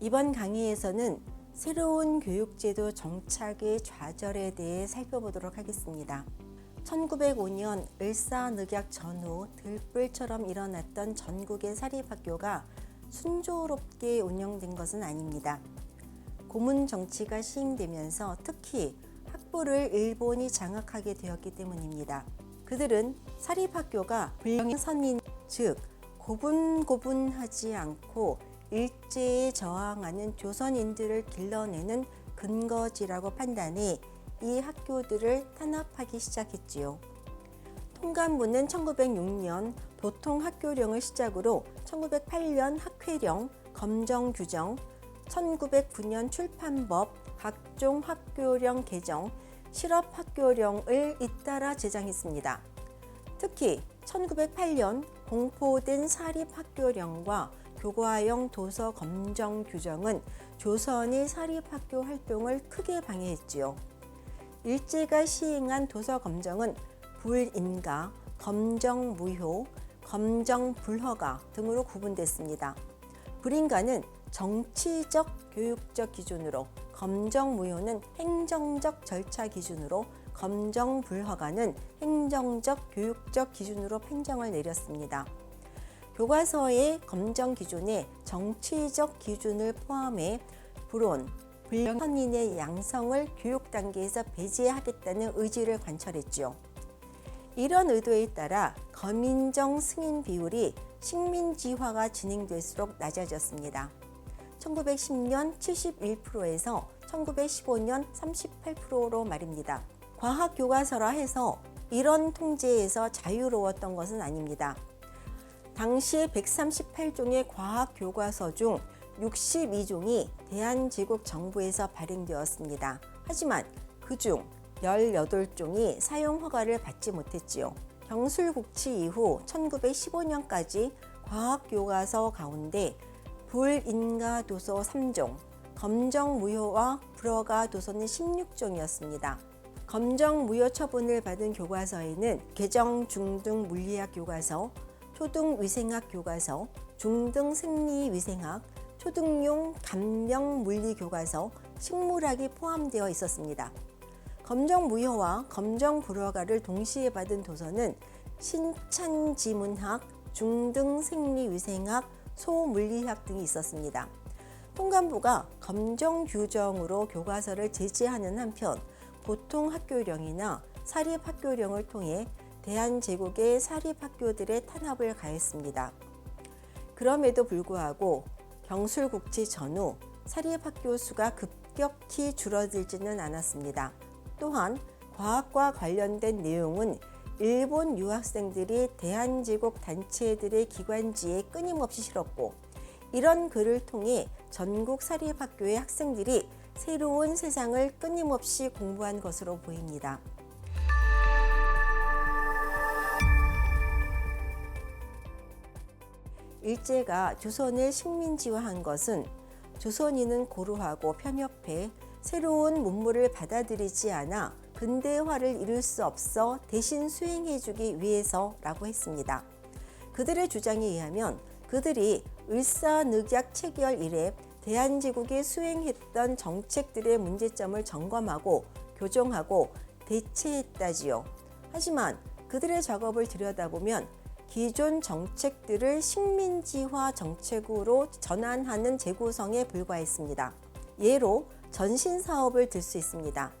이번 강의에서는 새로운 교육제도 정착의 좌절에 대해 살펴보도록 하겠습니다. 1905년 을사늑약 전후 들불처럼 일어났던 전국의 사립학교가 순조롭게 운영된 것은 아닙니다. 고문 정치가 시행되면서 특히 학부를 일본이 장악하게 되었기 때문입니다. 그들은 사립학교가 불량 선인 즉 고분고분하지 않고 일제에 저항하는 조선인들을 길러내는 근거지라고 판단해 이 학교들을 탄압하기 시작했지요. 통감부는 1906년 도통학교령을 시작으로 1908년 학회령, 검정규정, 1909년 출판법, 각종 학교령 개정, 실업학교령을 잇따라 제정했습니다. 특히 1908년 공포된 사립학교령과 교과형 도서 검정 규정은 조선의 사립학교 활동을 크게 방해했지요. 일제가 시행한 도서 검정은 불인가, 검정 무효, 검정 불허가 등으로 구분됐습니다. 불인가는 정치적 교육적 기준으로, 검정 무효는 행정적 절차 기준으로, 검정 불허가는 행정적 교육적 기준으로 판정을 내렸습니다. 교과서의 검정 기준에 정치적 기준을 포함해 불온, 불령선인의 양성을 교육 단계에서 배제하겠다는 의지를 관철했지요. 이런 의도에 따라 거민정 승인 비율이 식민지화가 진행될수록 낮아졌습니다. 1910년 71%에서 1915년 38%로 말입니다. 과학 교과서라 해서 이런 통제에서 자유로웠던 것은 아닙니다. 당시에 138종의 과학 교과서 중 62종이 대한제국 정부에서 발행되었습니다. 하지만 그중 18종이 사용 허가를 받지 못했지요. 경술국치 이후 1915년까지 과학 교과서 가운데 불인가 도서 3종, 검정 무효와 불허가 도서는 16종이었습니다. 검정 무효 처분을 받은 교과서에는 개정 중등 물리학 교과서, 초등 위생학 교과서, 중등 생리 위생학, 초등용 감명 물리 교과서, 식물학이 포함되어 있었습니다. 검정 무효와 검정 불허가를 동시에 받은 도서는 신찬지문학, 중등 생리 위생학, 소물리학 등이 있었습니다. 통감부가 검정 규정으로 교과서를 제재하는 한편 보통 학교령이나 사립 학교령을 통해 대한제국의 사립학교들의 탄압을 가했습니다. 그럼에도 불구하고 경술국치 전후 사립학교 수가 급격히 줄어들지는 않았습니다. 또한 과학과 관련된 내용은 일본 유학생들이 대한제국 단체들의 기관지에 끊임없이 실었고 이런 글을 통해 전국 사립학교의 학생들이 새로운 세상을 끊임없이 공부한 것으로 보입니다. 일제가 조선을 식민지화한 것은 조선인은 고루하고 편협해 새로운 문물을 받아들이지 않아 근대화를 이룰 수 없어 대신 수행해주기 위해서라고 했습니다. 그들의 주장에 의하면 그들이 을사늑약 체결 이래 대한제국이 수행했던 정책들의 문제점을 점검하고 교정하고 대체했다지요. 하지만 그들의 작업을 들여다보면 기존 정책들을 식민지화 정책으로 전환하는 재구성에 불과했습니다. 예로 전신 사업을 들 수 있습니다.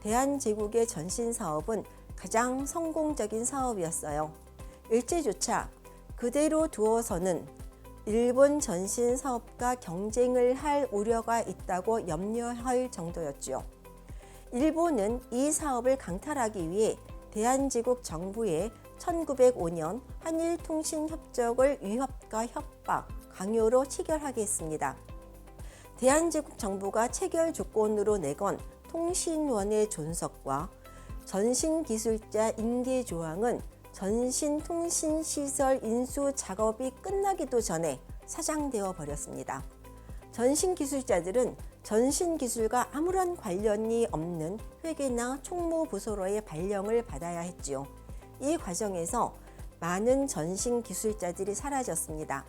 대한제국의 전신 사업은 가장 성공적인 사업이었어요. 일제조차 그대로 두어서는 일본 전신 사업과 경쟁을 할 우려가 있다고 염려할 정도였죠. 일본은 이 사업을 강탈하기 위해 대한제국 정부에 1905년 한일통신협정을 위협과 협박, 강요로 체결하게 했습니다. 대한제국 정부가 체결 조건으로 내건 통신원의 존속과 전신기술자 인계 조항은 전신통신시설 인수 작업이 끝나기도 전에 사장되어 버렸습니다. 전신기술자들은 전신기술과 아무런 관련이 없는 회계나 총무부서로의 발령을 받아야 했지요. 이 과정에서 많은 전신 기술자들이 사라졌습니다.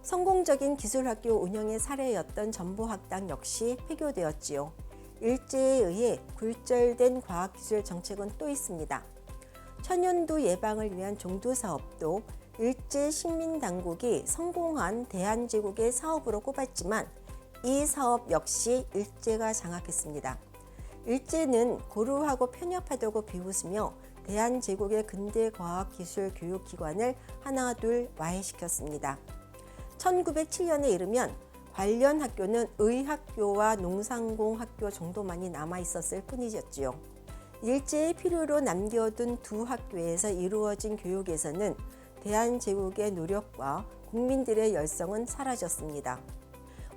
성공적인 기술학교 운영의 사례였던 전보학당 역시 폐교되었지요. 일제에 의해 굴절된 과학기술 정책은 또 있습니다. 천연두 예방을 위한 종두 사업도 일제 식민 당국이 성공한 대한제국의 사업으로 꼽았지만 이 사업 역시 일제가 장악했습니다. 일제는 고루하고 편협하다고 비웃으며 대한제국의 근대 과학 기술 교육 기관을 하나 둘 와해시켰습니다. 1907년에 이르면 관련 학교는 의학교와 농상공학교 정도만이 남아 있었을 뿐이었지요. 일제의 필요로 남겨둔 두 학교에서 이루어진 교육에서는 대한제국의 노력과 국민들의 열성은 사라졌습니다.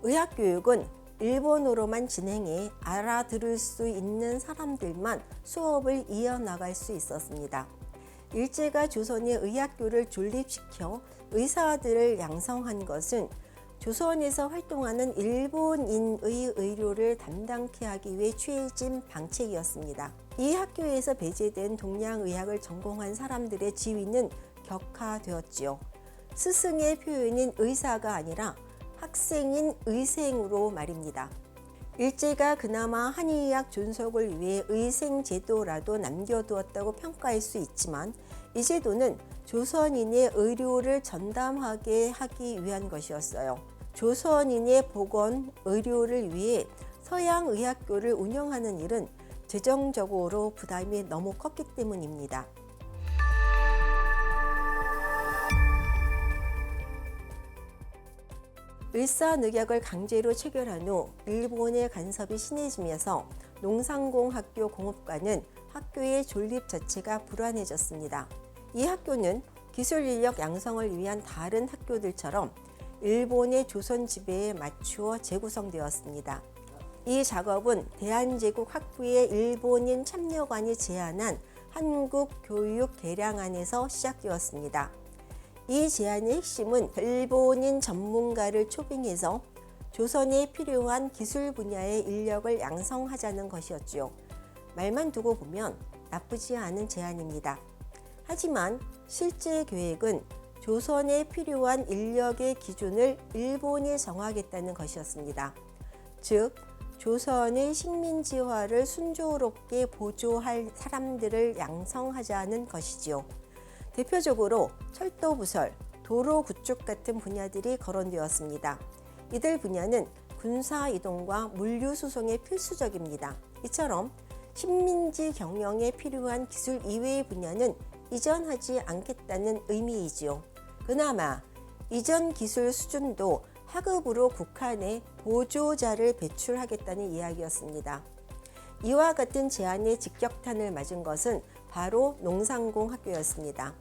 의학교육은 일본어로만 진행해 알아들을 수 있는 사람들만 수업을 이어나갈 수 있었습니다. 일제가 조선의 의학교를 존립시켜 의사들을 양성한 것은 조선에서 활동하는 일본인의 의료를 담당케 하기 위해 취해진 방책이었습니다. 이 학교에서 배제된 동양의학을 전공한 사람들의 지위는 격화되었지요. 스승의 표현인 의사가 아니라 학생인 의생으로 말입니다. 일제가 그나마 한의학 존속을 위해 의생 제도라도 남겨두었다고 평가할 수 있지만 이 제도는 조선인의 의료를 전담하게 하기 위한 것이었어요. 조선인의 보건, 의료를 위해 서양 의학교를 운영하는 일은 재정적으로 부담이 너무 컸기 때문입니다. 일사늑약을 강제로 체결한 후 일본의 간섭이 심해지면서 농상공학교 공업과는 학교의 존립 자체가 불안해졌습니다. 이 학교는 기술 인력 양성을 위한 다른 학교들처럼 일본의 조선 지배에 맞추어 재구성되었습니다. 이 작업은 대한제국 학부의 일본인 참여관이 제안한 한국 교육 개량안에서 시작되었습니다. 이 제안의 핵심은 일본인 전문가를 초빙해서 조선에 필요한 기술 분야의 인력을 양성하자는 것이었지요. 말만 두고 보면 나쁘지 않은 제안입니다. 하지만 실제 계획은 조선에 필요한 인력의 기준을 일본이 정하겠다는 것이었습니다. 즉, 조선의 식민지화를 순조롭게 보조할 사람들을 양성하자는 것이지요. 대표적으로 철도 부설, 도로 구축 같은 분야들이 거론되었습니다. 이들 분야는 군사 이동과 물류 수송에 필수적입니다. 이처럼 식민지 경영에 필요한 기술 이외의 분야는 이전하지 않겠다는 의미이지요. 그나마 이전 기술 수준도 하급으로 국한에 보조자를 배출하겠다는 이야기였습니다. 이와 같은 제안에 직격탄을 맞은 것은 바로 농상공 학교였습니다.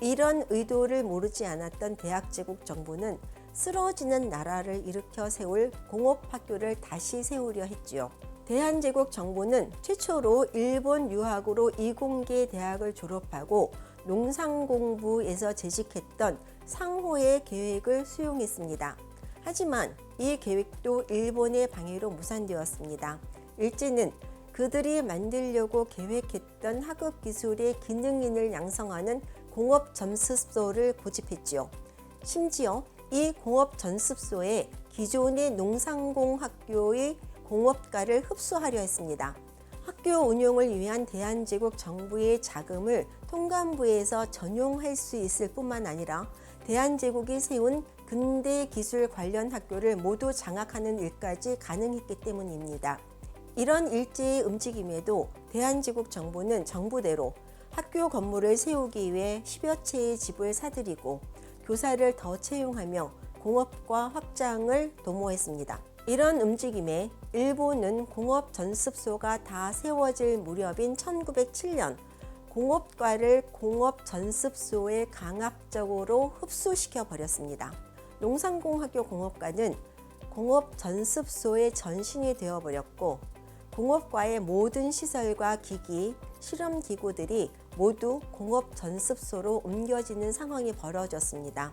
이런 의도를 모르지 않았던 대학제국 정부는 쓰러지는 나라를 일으켜 세울 공업학교를 다시 세우려 했지요. 대한제국 정부는 최초로 일본 유학으로 이공계 대학을 졸업하고 농상공부에서 재직했던 상호의 계획을 수용했습니다. 하지만 이 계획도 일본의 방해로 무산되었습니다. 일제는 그들이 만들려고 계획했던 하급 기술의 기능인을 양성하는 공업 전습소를 고집했지요. 심지어 이 공업 전습소에 기존의 농상공학교의 공업과를 흡수하려 했습니다. 학교 운용을 위한 대한제국 정부의 자금을 통감부에서 전용할 수 있을 뿐만 아니라 대한제국이 세운 근대 기술 관련 학교를 모두 장악하는 일까지 가능했기 때문입니다. 이런 일제의 움직임에도 대한제국 정부는 정부대로 학교 건물을 세우기 위해 10여 채의 집을 사들이고 교사를 더 채용하며 공업과 확장을 도모했습니다. 이런 움직임에 일본은 공업 전습소가 다 세워질 무렵인 1907년 공업과를 공업 전습소에 강압적으로 흡수시켜 버렸습니다. 농상공학교 공업과는 공업 전습소의 전신이 되어 버렸고 공업과의 모든 시설과 기기, 실험 기구들이 모두 공업 전습소로 옮겨지는 상황이 벌어졌습니다.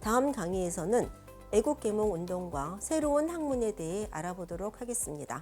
다음 강의에서는 애국 계몽 운동과 새로운 학문에 대해 알아보도록 하겠습니다.